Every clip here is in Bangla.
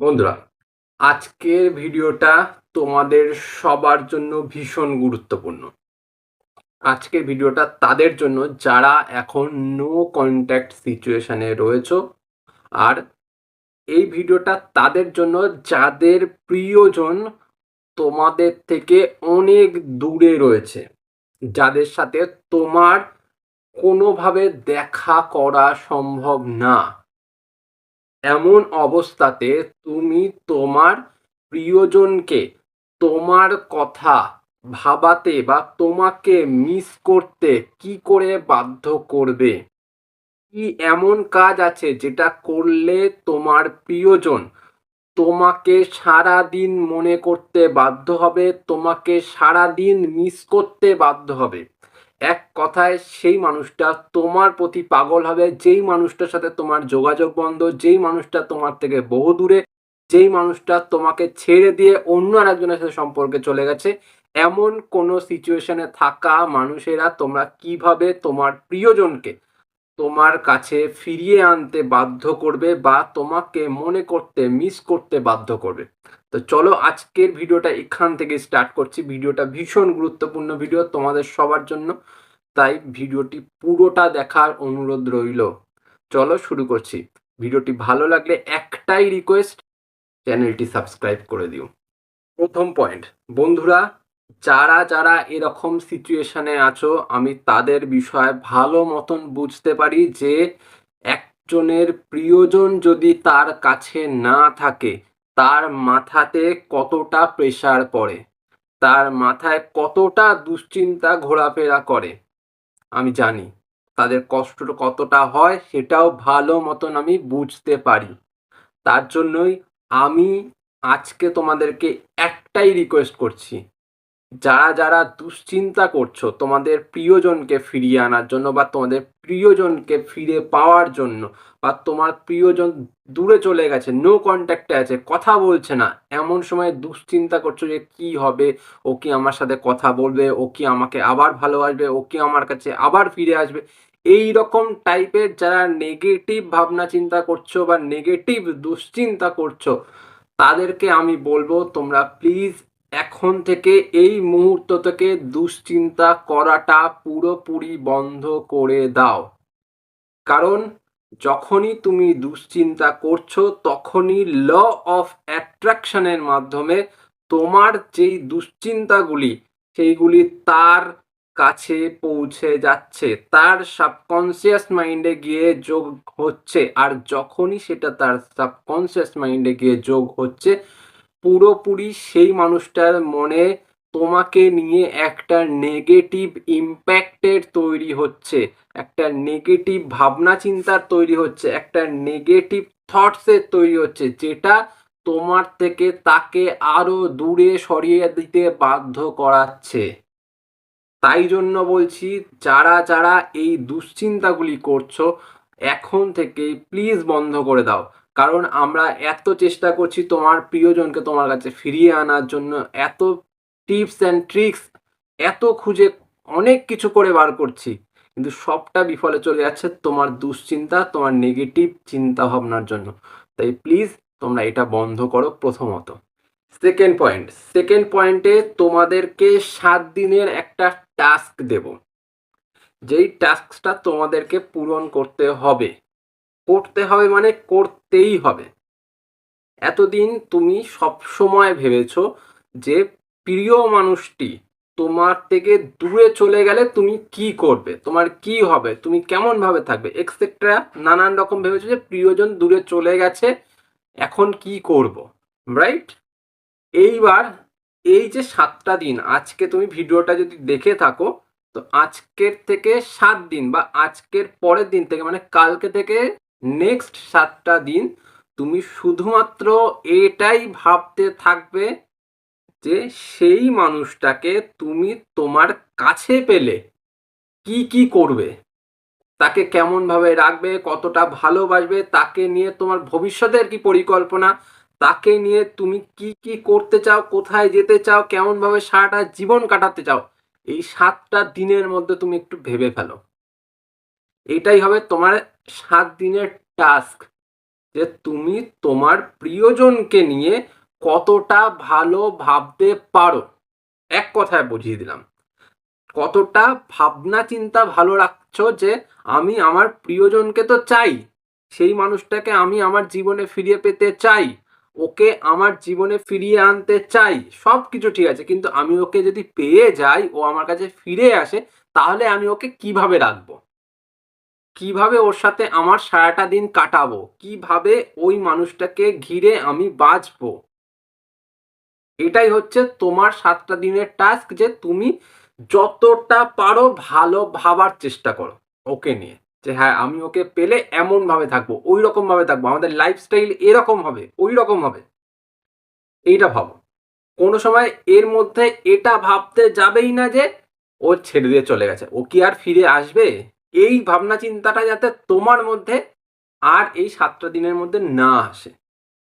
বন্ধুরা, আজকের ভিডিওটা তোমাদের সবার জন্য ভীষণ গুরুত্বপূর্ণ। আজকের ভিডিওটা তাদের জন্য যারা এখন নো কন্ট্যাক্ট সিচুয়েশানে রয়েছে, আর এই ভিডিওটা তাদের জন্য যাদের প্রিয়জন তোমাদের থেকে অনেক দূরে রয়েছে, যাদের সাথে তোমার কোনোভাবে দেখা করা সম্ভব না। এমন অবস্থাতে তুমি তোমার প্রিয়জনকে তোমার কথা ভাবাতে বা তোমাকে মিস করতে কি করে বাধ্য করবে? কি এমন কাজ আছে যেটা করলে তোমার প্রিয়জন তোমাকে সারা দিন মনে করতে বাধ্য হবে, তোমাকে সারা দিন মিস করতে বাধ্য হবে? এক কথায় সেই মানুষটা তোমার প্রতি পাগল হবে, যেই মানুষটার সাথে তোমার যোগাযোগ বন্ধ, যেই মানুষটা তোমার থেকে বহু দূরে, যেই মানুষটা তোমাকে ছেড়ে দিয়ে অন্য আরেকজনের সাথে সম্পর্কে চলে গেছে, এমন কোনো সিচুয়েশনে থাকা মানুষেরা তোমরা কীভাবে তোমার প্রিয়জনকে তোমার কাছে ফিরিয়ে আনতে বাধ্য করবে বা তোমাকে মনে করতে মিস করতে বাধ্য করবে। তো চলো আজকের ভিডিওটা এখান থেকে স্টার্ট করছি। ভিডিওটা ভীষণ গুরুত্বপূর্ণ ভিডিও তোমাদের সবার জন্য। তাই ভিডিওটি পুরোটা দেখার অনুরোধ রইল। চলো শুরু করছি। ভিডিওটি ভালো লাগলে একটাই রিকোয়েস্ট চ্যানেলটি সাবস্ক্রাইব করে দিও। প্রথম পয়েন্ট বন্ধুরা যারা যারা এরকম সিচুয়েশনে আছো, আমি তাদের বিষয়ে ভালো মতন বুঝতে পারি যে, একজনের প্রিয়জন যদি তার কাছে না থাকে, তার মাথাতে কতটা প্রেশার পড়ে? তার মাথায় কতটা দুশ্চিন্তা ঘোরাফেরা করে? আমি জানি। তাদের কষ্ট কতটা হয়, সেটাও ভালো মতন আমি বুঝতে পারি। তার জন্যই আমি আজকে তোমাদেরকে একটাই রিকোয়েস্ট করছি। যারা যারা দুশ্চিন্তা করছ তোমাদের প্রিয়জনকে ফিরিয়ে আনার জন্য বা তোমাদের প্রিয়জনকে ফিরে পাওয়ার জন্য বা তোমার প্রিয়জন দূরে চলে গেছে নো কন্ট্যাক্টে আছে, কথা বলছে না, এমন সময় দুশ্চিন্তা করছ যে কি হবে, ও কি আমার সাথে কথা বলবে, ও কি আমাকে আবার ভালোবাসবে, ও কি আমার কাছে আবার ফিরে আসবে? এই রকম টাইপের যারা নেগেটিভ ভাবনা চিন্তা করছ বা নেগেটিভ দুশ্চিন্তা করছ, তাদেরকে আমি বলব তোমরা প্লিজ এখন থেকে এই মুহূর্ত থেকে দুশ্চিন্তা করাটা পুরোপুরি বন্ধ করে দাও। কারণ যখনই তুমি দুশ্চিন্তা করছ, তখনই ল অফ অ্যাট্রাকশনের মাধ্যমে তোমার যেই দুশ্চিন্তাগুলি, সেইগুলি তার কাছে পৌঁছে যাচ্ছে। তার সাবকনসিয়াস মাইন্ডে গিয়ে যোগ হচ্ছে। আর যখনই সেটা তার সাবকনসিয়াস মাইন্ডে গিয়ে যোগ হচ্ছে পুরোপুরি সেই মানুষটার মনে তোমাকে নিয়ে একটা নেগেটিভ ইম্প্যাক্টের তৈরি হচ্ছে, একটা নেগেটিভ ভাবনা চিন্তার তৈরি হচ্ছে, একটা নেগেটিভ থটসের তৈরি হচ্ছে, যেটা তোমার থেকে তাকে আরও দূরে সরিয়ে দিতে বাধ্য করাচ্ছে। তাই জন্য বলছি, যারা যারা এই দুশ্চিন্তাগুলি করছ, এখন থেকে প্লিজ বন্ধ করে দাও। কারণ আমরা এত চেষ্টা করছি তোমার প্রিয়জনকে তোমার কাছে ফিরিয়ে আনার জন্য, এত টিপস অ্যান্ড ট্রিক্স এত খুঁজে অনেক কিছু করে বার করছি। কিন্তু সবটা বিফলে চলে যাচ্ছে তোমার দুশ্চিন্তা, তোমার নেগেটিভ চিন্তা ভাবনার জন্য। তাই প্লিজ তোমরা এটা বন্ধ করো প্রথমত। সেকেন্ড পয়েন্ট সেকেন্ড পয়েন্টে তোমাদেরকে সাত দিনের একটা টাস্ক দেব। যেই টাস্কটা তোমাদেরকে পূরণ করতে হবে। করতে হবে মানে করতেই হবে। এতদিন তুমি সব সময় ভেবেছো যে প্রিয় মানুষটি তোমার থেকে দূরে চলে গেলে তুমি কি করবে? তোমার কি হবে? তুমি কেমন ভাবে থাকবে এক্সেট্রা নানান রকম ভেবেছো যে প্রিয়জন দূরে চলে গেছে, এখন কি করব? রাইট এইবার এই যে সাতটা দিন, আজকে তুমি ভিডিওটা যদি দেখে থাকো, তো আজকের থেকে সাত দিন বা আজকের পরের দিন থেকে মানে কালকে থেকে নেক্সট সাতটা দিন তুমি শুধুমাত্র এটাই ভাবতে থাকবে যে সেই মানুষটাকে তুমি তোমার কাছে পেলে কি কি করবে? তাকে কেমনভাবে রাখবে? কতটা ভালোবাসবে? তাকে নিয়ে তোমার ভবিষ্যতের কি পরিকল্পনা? তাকে নিয়ে তুমি কি কি করতে চাও? কোথায় যেতে চাও? কেমনভাবে সারাটা জীবন কাটাতে চাও? এই সাতটা দিনের মধ্যে তুমি একটু ভেবে ফেলো। এটাই হবে তোমার সাত দিনের টাস্ক। যে তুমি তোমার প্রিয়জনকে নিয়ে কতটা ভালো ভাবতে পারো, এক কথায় বুঝিয়ে দিলাম। কতটা ভাবনা চিন্তা ভালো রাখছো যে আমি আমার প্রিয়জনকে তো চাই, সেই মানুষটাকে আমি আমার জীবনে ফিরিয়ে পেতে চাই, ওকে আমার জীবনে ফিরিয়ে আনতে চাই সব কিছু ঠিক আছে। কিন্তু আমি ওকে যদি পেয়ে যাই, ও আমার কাছে ফিরে আসে, তাহলে আমি ওকে কীভাবে রাখব? কীভাবে ওর সাথে আমার সারাটা দিন কাটাবো? কীভাবে ওই মানুষটাকে ঘিরে আমি বাঁচবো? এটাই হচ্ছে তোমার সাতটা দিনের টাস্ক যে তুমি যতটা পারো ভালো ভাবার চেষ্টা করো ওকে নিয়ে। যে হ্যাঁ আমি ওকে পেলে এমন ভাবে থাকব ওই রকম ভাবে থাকব, আমাদের লাইফস্টাইল এরকম হবে ওই রকম হবে। এইটা ভাবো। কোনো সময় এর মধ্যে এটা ভাবতে যাবেই না যে ও ছেড়ে দিয়ে চলে গেছে। ও কি আর ফিরে আসবে? এই ভাবনা চিন্তাটা যাতে তোমার মধ্যে আর এই সাতটা দিনের মধ্যে না আসে।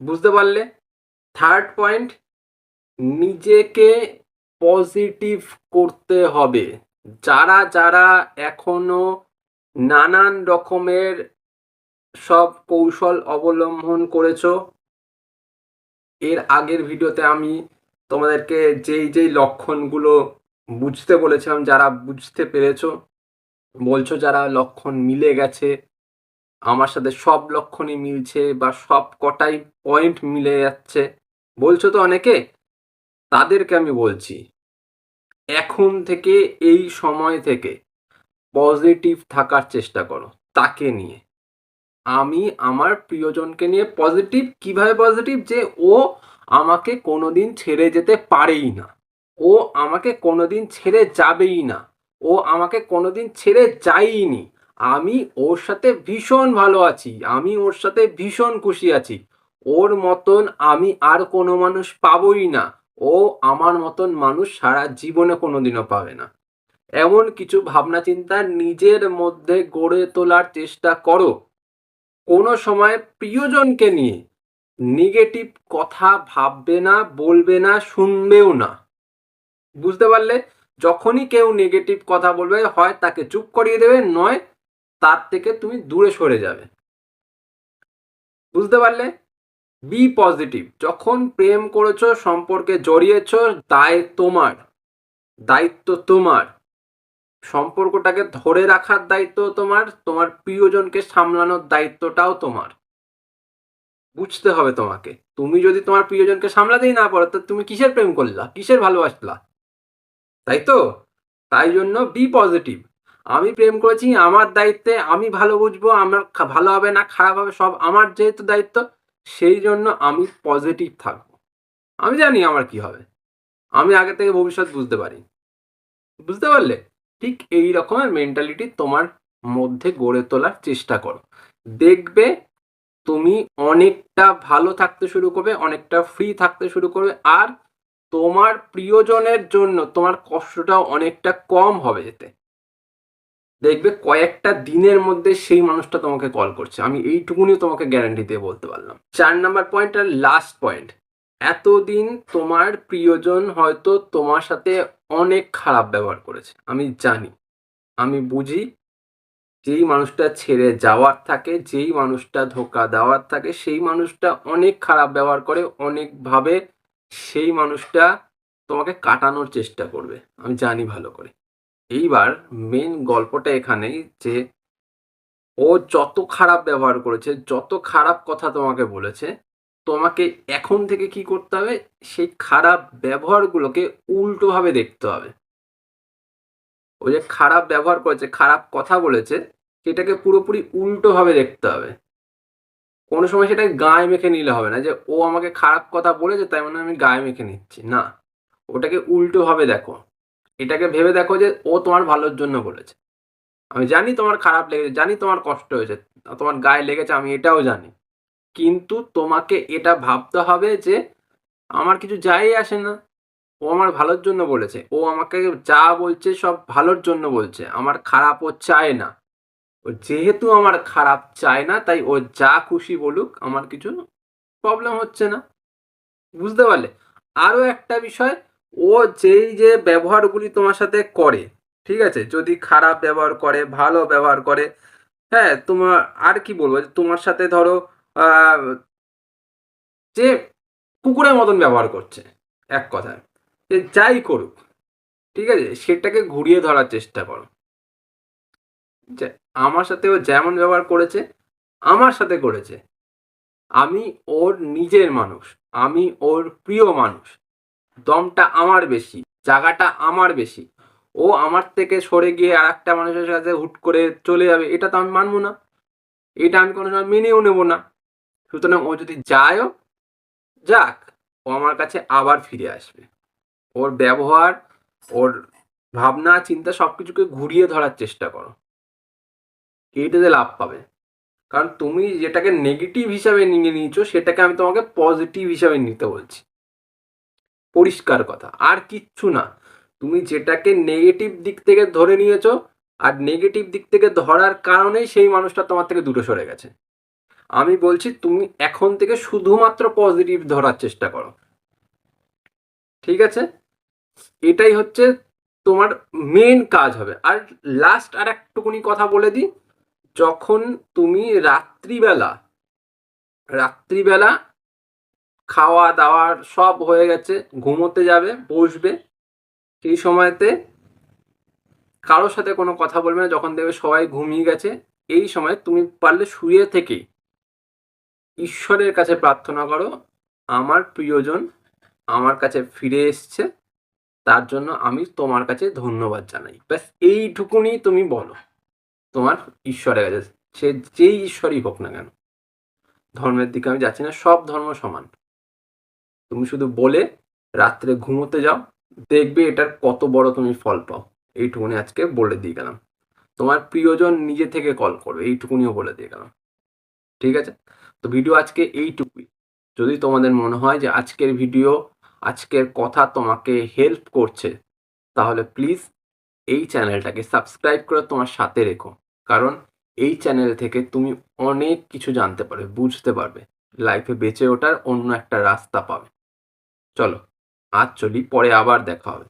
বুঝতে পারলে? থার্ড পয়েন্ট নিজেকে পজিটিভ করতে হবে। যারা যারা এখনও নানান রকমের সব কৌশল অবলম্বন করেছ, এর আগের ভিডিওতে আমি তোমাদেরকে যেই যেই লক্ষণগুলো বুঝতে বলেছিলাম, যারা বুঝতে পেরেছ বলছো যারা লক্ষণ মিলে গেছে, আমার সাথে সব লক্ষণই মিলছে বা সব কটাই পয়েন্ট মিলে যাচ্ছে, বলছো তো অনেকে? তাদেরকে আমি বলছি, এখন থেকে, এই সময় থেকে পজিটিভ থাকার চেষ্টা করো, তাকে নিয়ে। আমি আমার প্রিয়জনকে নিয়ে পজিটিভ কীভাবে পজিটিভ যে ও আমাকে কোনোদিন ছেড়ে যেতে পারেই না। ও আমাকে কোনোদিন ছেড়ে যাবেই না। ও আমাকে কোনোদিন ছেড়ে যায়নি আমি ওর সাথে ভীষণ ভালো আছি, আমি ওর সাথে ভীষণ খুশি আছি। ওর মতন আমি আর কোনো মানুষ পাবই না, ও আমার মতন মানুষ সারা জীবনে কোনোদিনও পাবে না। এমন কিছু ভাবনা চিন্তা নিজের মধ্যে গড়ে তোলার চেষ্টা করো। কোনো সময় প্রিয়জনকে নিয়ে নেগেটিভ কথা ভাববে না, বলবে না, শুনবেও না। বুঝতে পারলে? যখনই কেউ নেগেটিভ কথা বলবে, হয় তাকে চুপ করিয়ে দেবে, নয় তার থেকে তুমি দূরে সরে যাবে। বুঝতে পারলে? বি পজিটিভ যখন প্রেম করেছ, সম্পর্কে জড়িয়েছ, দায় তোমার। দায়িত্ব তোমার। সম্পর্কটাকে ধরে রাখার দায়িত্ব তোমার তোমার প্রিয়জনকে সামলানোর দায়িত্বটাও তোমার। বুঝতে হবে তোমাকে। তুমি যদি তোমার প্রিয়জনকে সামলাতেই না পারো, তো তুমি কিসের প্রেম করলা? কিসের ভালোবাসলা? তাই তো? তাই জন্য বি পজিটিভ আমি প্রেম করেছি, আমার দায়িত্বে আমি ভালো বুঝব, আমার ভালো হবে না, খারাপ হবে, সব আমার যেহেতু দায়িত্ব, সেই জন্য আমি পজিটিভ থাকব। আমি জানি আমার কি হবে। আমি আগে থেকে ভবিষ্যৎ বুঝতে পারি বুঝতে পারলে? ঠিক এই রকমের মেন্টালিটি তোমার মধ্যে গড়ে তোলার চেষ্টা করো। দেখবে তুমি অনেকটা ভালো থাকতে শুরু করবে, অনেকটা ফ্রি থাকতে শুরু করবে, আর তোমার প্রিয়জনের জন্য তোমার কষ্টটাও অনেকটা কম হবে এতে। দেখবে কয়েকটা দিনের মধ্যে সেই মানুষটা তোমাকে কল করছে। আমি এইটুকুনি তোমাকে গ্যারান্টি দিয়ে বলতে পারলাম। চার নাম্বার পয়েন্ট আর লাস্ট পয়েন্ট এতদিন তোমার প্রিয়জন হয়তো তোমার সাথে অনেক খারাপ ব্যবহার করেছে। আমি জানি। আমি বুঝি। যেই মানুষটা ছেড়ে যাওয়ার থাকে, যেই মানুষটা ধোকা দেওয়ার থাকে, সেই মানুষটা অনেক খারাপ ব্যবহার করে, অনেকভাবে সেই মানুষটা তোমাকে কাটানোর চেষ্টা করবে। আমি জানি ভালো করে। এইবার মেন গল্পটা এখানেই যে, ও যত খারাপ ব্যবহার করেছে, যত খারাপ কথা তোমাকে বলেছে, তোমাকে এখন থেকে কি করতে হবে? সেই খারাপ ব্যবহারগুলোকে উল্টোভাবে দেখতে হবে। ও যে খারাপ ব্যবহার করেছে, খারাপ কথা বলেছে, সেটাকে পুরোপুরি উল্টোভাবে দেখতে হবে। কোনো সময় সেটা গায়ে মেখে নিলে হবে না। যে ও আমাকে খারাপ কথা বলেছে, তাই মানে আমি গায়ে মেখে নিচ্ছি। না, ওটাকে উল্টোভাবে দেখো। এটাকে ভেবে দেখো যে ও তোমার ভালোর জন্য বলেছে। আমি জানি তোমার খারাপ লেগেছে, জানি তোমার কষ্ট হয়েছে, তোমার গায়ে লেগেছে, আমি এটাও জানি। কিন্তু তোমাকে এটা ভাবতে হবে যে আমার কিছু যাই আসে না। ও আমার ভালোর জন্য বলেছে। ও আমাকে যা বলছে সব ভালোর জন্য বলছে। আমার খারাপ ও চায় না। যেহেতু আমার খারাপ চায় না, তাই ও যা খুশি বলুক, আমার কিছু প্রবলেম হচ্ছে না। বুঝতে পারলে? আরও একটা বিষয়, ও যেই যে ব্যবহারগুলি তোমার সাথে করে, ঠিক আছে? যদি খারাপ ব্যবহার করে, ভালো ব্যবহার করে হ্যাঁ তোমার, আর কি বলব? তোমার সাথে ধরো যে কুকুরের মতন ব্যবহার করছে, এক কথায়। যে যাই করুক, ঠিক আছে? সেটাকে ঘুরিয়ে ধরার চেষ্টা করো। আমার সাথে ও যেমন ব্যবহার করেছে, আমার সাথে করেছে। আমি ওর নিজের মানুষ, আমি ওর প্রিয় মানুষ। দমটা আমার বেশি, জায়গাটা আমার বেশি। ও আমার থেকে সরে গিয়ে আর একটা মানুষের সাথে হুট করে চলে যাবে, এটা তো আমি মানবো না। এটা আমি কোনো সময় মেনেও নেব না। সুতরাং ও যদি যায়ও, যাক, ও আমার কাছে আবার ফিরে আসবে। ওর ব্যবহার, ওর ভাবনা, চিন্তা সব কিছুকে ঘুরিয়ে ধরার চেষ্টা করো। এইটাতে লাভ পাবে। কারণ তুমি যেটাকে নেগেটিভ হিসাবে নিয়ে নিয়েছো, সেটাকে আমি তোমাকে পজিটিভ হিসাবে নিতে বলছি। পরিষ্কার কথা, আর কিচ্ছু না। তুমি যেটাকে নেগেটিভ দিক থেকে ধরে নিয়েছো, আর নেগেটিভ দিক থেকে ধরার কারণেই সেই মানুষটা তোমার থেকে দূরে সরে গেছে। আমি বলছি, তুমি এখন থেকে শুধুমাত্র পজিটিভ ধরার চেষ্টা করো। ঠিক আছে? এটাই হচ্ছে তোমার মেন কাজ হবে। আর লাস্ট আর একটুকুনি কথা বলে দিই যখন তুমি রাত্রিবেলা রাত্রিবেলা খাওয়া দাওয়ার সব হয়ে গেছে, ঘুমোতে যাবে, বসবে, সেই সময়তে কারোর সাথে কোনো কথা বলবে না, যখন দেখবে সবাই ঘুমিয়ে গেছে, এই সময় তুমি পারলে শুয়ে থেকেই ঈশ্বরের কাছে প্রার্থনা করো, আমার প্রিয়জন আমার কাছে ফিরে এসছে, তার জন্য আমি তোমার কাছে ধন্যবাদ জানাই। ব্যাস, এইটুকুনি তুমি বলো। তোমার ঈশ্বরের কাছে। সে যেই ঈশ্বরই হোক না কেন, ধর্মের দিকে আমি যাচ্ছি না, সব ধর্ম সমান। তুমি শুধু বলে রাত্রে ঘুমোতে যাও, দেখবে এটার কত বড় তুমি ফল পাও। এইটুকুনি আজকে বলে দিয়ে গেলাম। তোমার প্রিয়জন নিজে থেকে কল করবে, এইটুকুনিও বলে দিয়ে গেলাম। ঠিক আছে? তো ভিডিও আজকে এইটুকুই। যদি তোমাদের মনে হয় যে আজকের ভিডিও আজকের কথা তোমাকে হেল্প করছে, তাহলে প্লিজ এই চ্যানেলটাকে সাবস্ক্রাইব করে তোমার সাথে রেখো। কারণ এই চ্যানেল থেকে তুমি অনেক কিছু জানতে পারবে, বুঝতে পারবে। লাইফে বেঁচে ওঠার অন্য একটা রাস্তা পাবে। চলো, আজ চলি, পরে আবার দেখা হবে।